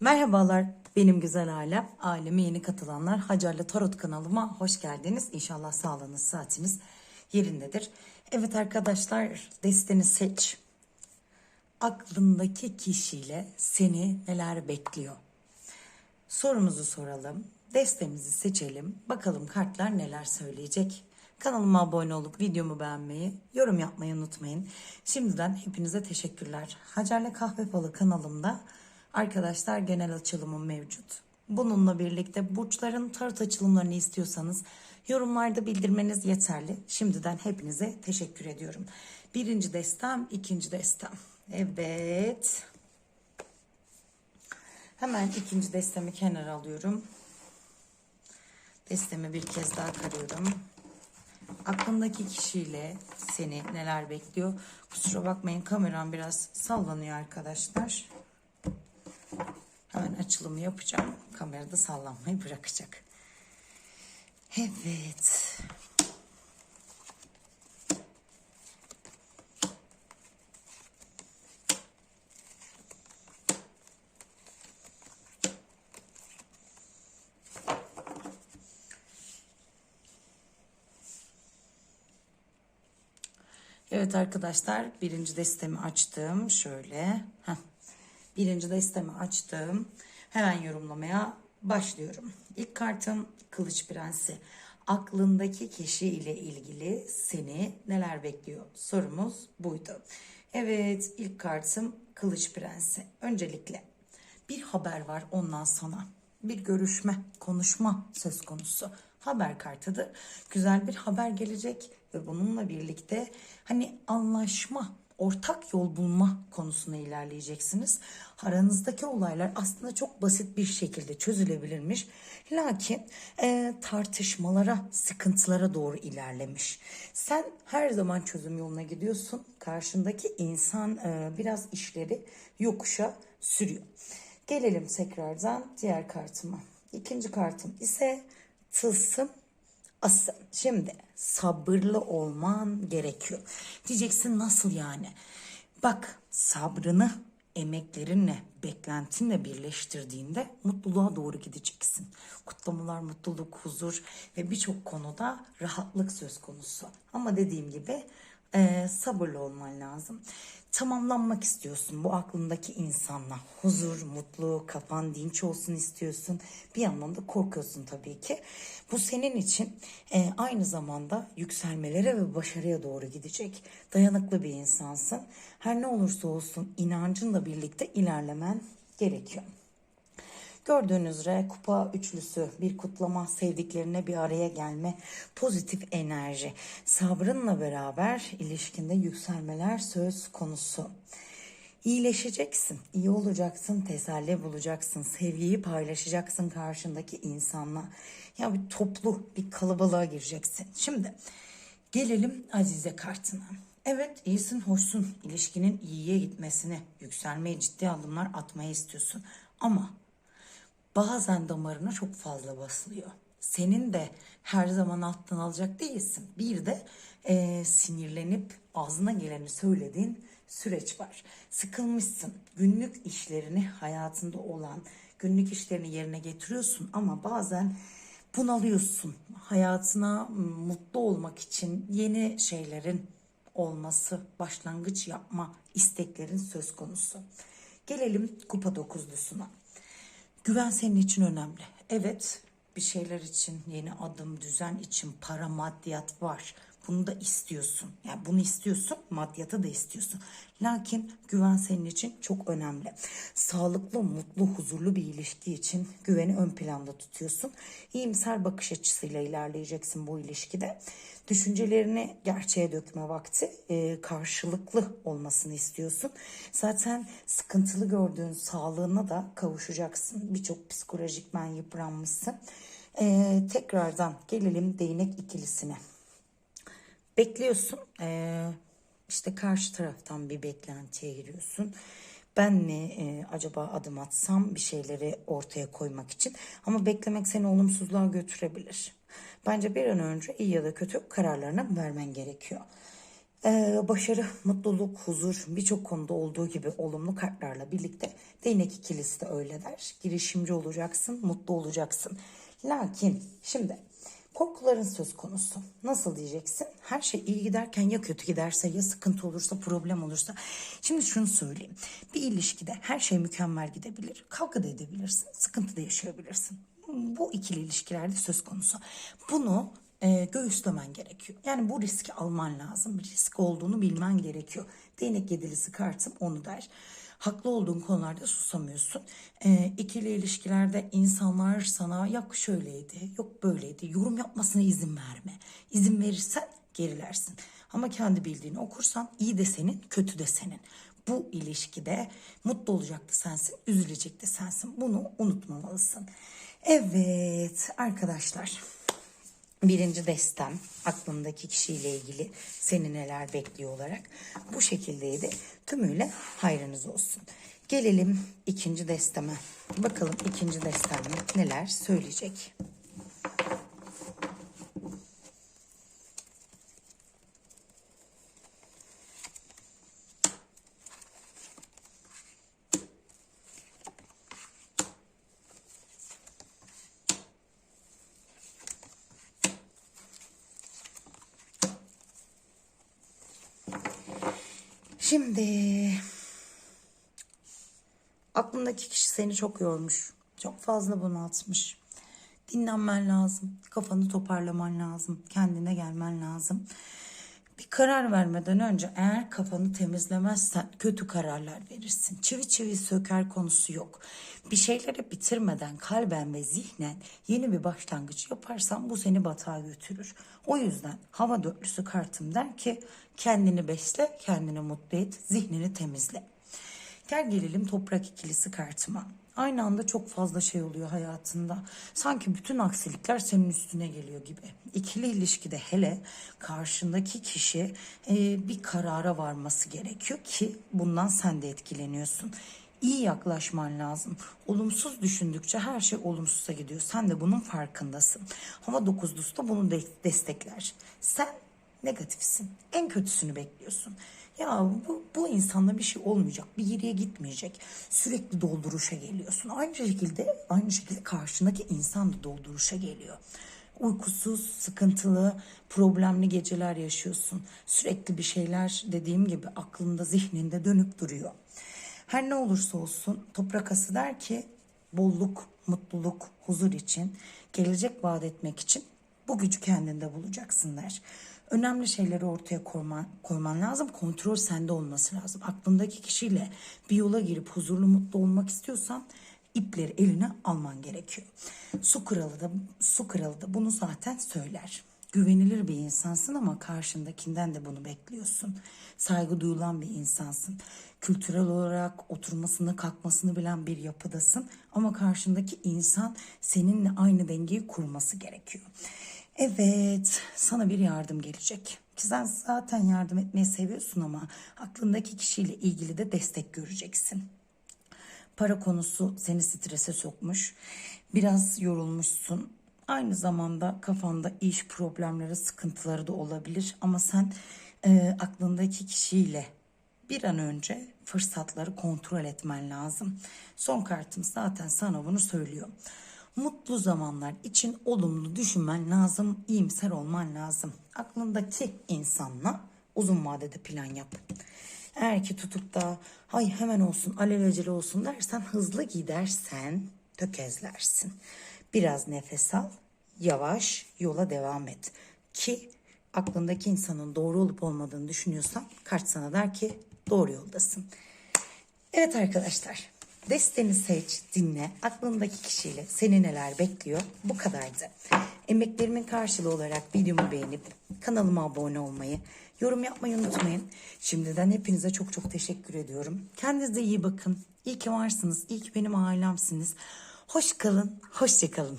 Merhabalar benim güzel ailem. Aileme yeni katılanlar Hacer'le Tarot kanalıma hoş geldiniz. İnşallah sağlığınız, saatiniz yerindedir. Evet arkadaşlar desteni seç. Aklındaki kişiyle seni neler bekliyor? Sorumuzu soralım. Destemizi seçelim. Bakalım kartlar neler söyleyecek. Kanalıma abone olup videomu beğenmeyi, yorum yapmayı unutmayın. Şimdiden hepinize teşekkürler. Hacer'le Kahve Falı kanalımda arkadaşlar genel açılımım mevcut. Bununla birlikte burçların tarot açılımlarını istiyorsanız yorumlarda bildirmeniz yeterli. Şimdiden hepinize teşekkür ediyorum. Birinci destem, ikinci destem. Evet. Hemen ikinci destemi kenara alıyorum. Destemi bir kez daha karıyorum. Aklındaki kişiyle seni neler bekliyor? Kusura bakmayın kameram biraz sallanıyor arkadaşlar. Hemen açılımı yapacağım. Kamerada sallanmayı bırakacak. Evet. Evet arkadaşlar birinci destemi açtım. Şöyle. Heh. Birinci destemi açtım. Hemen yorumlamaya başlıyorum. İlk kartım Kılıç Prensi. Aklındaki kişi ile ilgili seni neler bekliyor? Sorumuz buydu. Evet ilk kartım Kılıç Prensi. Öncelikle bir haber var ondan sana. Bir görüşme, konuşma söz konusu. Haber kartıdır. Güzel bir haber gelecek ve bununla birlikte hani anlaşma, ortak yol bulma konusuna ilerleyeceksiniz. Aranızdaki olaylar aslında çok basit bir şekilde çözülebilirmiş. Lakin e, tartışmalara, sıkıntılara doğru ilerlemiş. Sen her zaman çözüm yoluna gidiyorsun. Karşındaki insan e, biraz işleri yokuşa sürüyor. Gelelim tekrardan diğer kartıma. İkinci kartım ise tılsım ası. Şimdi sabırlı olman gerekiyor. Diyeceksin nasıl yani? Bak sabrını emeklerinle, beklentinle birleştirdiğinde mutluluğa doğru gideceksin. Kutlamalar, mutluluk, huzur ve birçok konuda rahatlık söz konusu. Ama dediğim gibi e, sabırlı olman lazım. Tamamlanmak istiyorsun bu aklındaki insanla. Huzur, mutlu, kafan dinç olsun istiyorsun. Bir yandan da korkuyorsun tabii ki. Bu senin için e, aynı zamanda yükselmelere ve başarıya doğru gidecek. Dayanıklı bir insansın. Her ne olursa olsun inancınla birlikte ilerlemen gerekiyor. Gördüğünüz üzere kupa üçlüsü bir kutlama, sevdiklerine bir araya gelme, pozitif enerji, sabrınla beraber ilişkinde yükselmeler söz konusu. İyileşeceksin, iyi olacaksın, teselli bulacaksın, sevgiyi paylaşacaksın karşındaki insanla. Ya bir toplu, bir kalabalığa gireceksin. Şimdi gelelim Azize kartına. Evet iyisin, hoşsun. İlişkinin iyiye gitmesini, yükselmeye ciddi adımlar atmayı istiyorsun. Ama bazen damarına çok fazla basılıyor. Senin de her zaman alttan alacak değilsin. Bir de e, sinirlenip ağzına geleni söylediğin süreç var. Sıkılmışsın. Günlük işlerini hayatında olan günlük işlerini yerine getiriyorsun ama bazen bunalıyorsun. Hayatına mutlu olmak için yeni şeylerin olması, başlangıç yapma isteklerin söz konusu. Gelelim kupa dokuzlusuna. Güven senin için önemli. Evet bir şeyler için yeni adım, düzen için para, maddiyat var. Bunu da istiyorsun. Yani bunu istiyorsun, maddiyatı da istiyorsun. Lakin güven senin için çok önemli. Sağlıklı, mutlu, huzurlu bir ilişki için güveni ön planda tutuyorsun. İyimser bakış açısıyla ilerleyeceksin bu ilişkide. Düşüncelerini gerçeğe dökme vakti e, karşılıklı olmasını istiyorsun. Zaten sıkıntılı gördüğün sağlığına da kavuşacaksın. Birçok psikolojikmen yıpranmışsın. E, tekrardan gelelim değnek ikilisine. Bekliyorsun. Ee, işte karşı taraftan bir beklentiye giriyorsun. Ben mi e, acaba adım atsam bir şeyleri ortaya koymak için? Ama beklemek seni olumsuzluğa götürebilir. Bence bir an önce iyi ya da kötü kararlarını vermen gerekiyor. Ee, başarı, mutluluk, huzur birçok konuda olduğu gibi olumlu kartlarla birlikte değnek ikilisi de öyle der. Girişimci olacaksın, mutlu olacaksın. Lakin şimdi korkuların söz konusu. Nasıl diyeceksin? Her şey iyi giderken ya kötü giderse ya sıkıntı olursa problem olursa. Şimdi şunu söyleyeyim. Bir ilişkide her şey mükemmel gidebilir. Kavga da edebilirsin, sıkıntı da yaşayabilirsin. Bu ikili ilişkilerde söz konusu. Bunu e, göğüslemen gerekiyor. Yani bu riski alman lazım. Bir risk olduğunu bilmen gerekiyor. Değnek yedilisi kartım onu der. Haklı olduğun konularda susamıyorsun. E, ikili ilişkilerde insanlar sana yok şöyleydi, yok böyleydi. Yorum yapmasına izin verme. İzin verirsen gerilersin. Ama kendi bildiğini okursan iyi de senin, kötü de senin. Bu ilişkide mutlu olacak da sensin, üzülecek de sensin. Bunu unutmamalısın. Evet arkadaşlar. Birinci destem aklımdaki kişiyle ilgili seni neler bekliyor olarak bu şekildeydi. Tümüyle hayrınız olsun. Gelelim ikinci desteme. Bakalım ikinci destem neler söyleyecek. Şimdi aklındaki kişi seni çok yormuş. Çok fazla bunaltmış. Dinlenmen lazım. Kafanı toparlaman lazım. Kendine gelmen lazım. Bir karar vermeden önce eğer kafanı temizlemezsen kötü kararlar verirsin. Çivi çivi söker konusu yok. Bir şeyleri bitirmeden kalben ve zihnen yeni bir başlangıç yaparsan bu seni batağa götürür. O yüzden hava dörtlüsü kartım der ki kendini besle, kendini mutlu et, zihnini temizle. Gel gelelim toprak ikilisi kartıma. Aynı anda çok fazla şey oluyor hayatında. Sanki bütün aksilikler senin üstüne geliyor gibi. İkili ilişkide hele karşındaki kişi e, bir karara varması gerekiyor ki bundan sen de etkileniyorsun. İyi yaklaşman lazım. Olumsuz düşündükçe her şey olumsuza gidiyor. Sen de bunun farkındasın. Hava dokuzlusu da bunu de- destekler. Sen negatifsin. En kötüsünü bekliyorsun. Ya bu, bu insanla bir şey olmayacak. Bir yere gitmeyecek. Sürekli dolduruşa geliyorsun. Aynı şekilde aynı şekilde karşındaki insan da dolduruşa geliyor. Uykusuz, sıkıntılı, problemli geceler yaşıyorsun. Sürekli bir şeyler dediğim gibi aklında, zihninde dönüp duruyor. Her ne olursa olsun toprak ası der ki bolluk, mutluluk, huzur için, gelecek vaat etmek için bu gücü kendinde bulacaksın der. Önemli şeyleri ortaya koyman, koyman lazım. Kontrol sende olması lazım. Aklındaki kişiyle bir yola girip huzurlu mutlu olmak istiyorsan ipleri eline alman gerekiyor. Su kralı da su kralı da bunu zaten söyler. Güvenilir bir insansın ama karşındakinden de bunu bekliyorsun. Saygı duyulan bir insansın. Kültürel olarak oturmasını kalkmasını bilen bir yapıdasın ama karşındaki insan seninle aynı dengeyi kurması gerekiyor. Evet, sana bir yardım gelecek. Ki sen zaten yardım etmeyi seviyorsun ama aklındaki kişiyle ilgili de destek göreceksin. Para konusu seni strese sokmuş. Biraz yorulmuşsun. Aynı zamanda kafanda iş problemleri, sıkıntıları da olabilir. Ama sen e, aklındaki kişiyle bir an önce fırsatları kontrol etmen lazım. Son kartım zaten sana bunu söylüyor. Mutlu zamanlar için olumlu düşünmen lazım, iyimser olman lazım. Aklındaki insanla uzun vadede plan yap. Eğer ki tutup da hay hemen olsun alelacele olsun dersen hızlı gidersen tökezlersin. Biraz nefes al, yavaş yola devam et. Ki aklındaki insanın doğru olup olmadığını düşünüyorsan kart sana der ki doğru yoldasın. Evet arkadaşlar desteni seç, dinle. Aklındaki kişiyle seni neler bekliyor bu kadardı. Emeklerimin karşılığı olarak videomu beğenip kanalıma abone olmayı, yorum yapmayı unutmayın. Şimdiden hepinize çok çok teşekkür ediyorum. Kendinize iyi bakın. İyi ki varsınız. İyi ki benim ailemsiniz. Hoş kalın, hoşça kalın.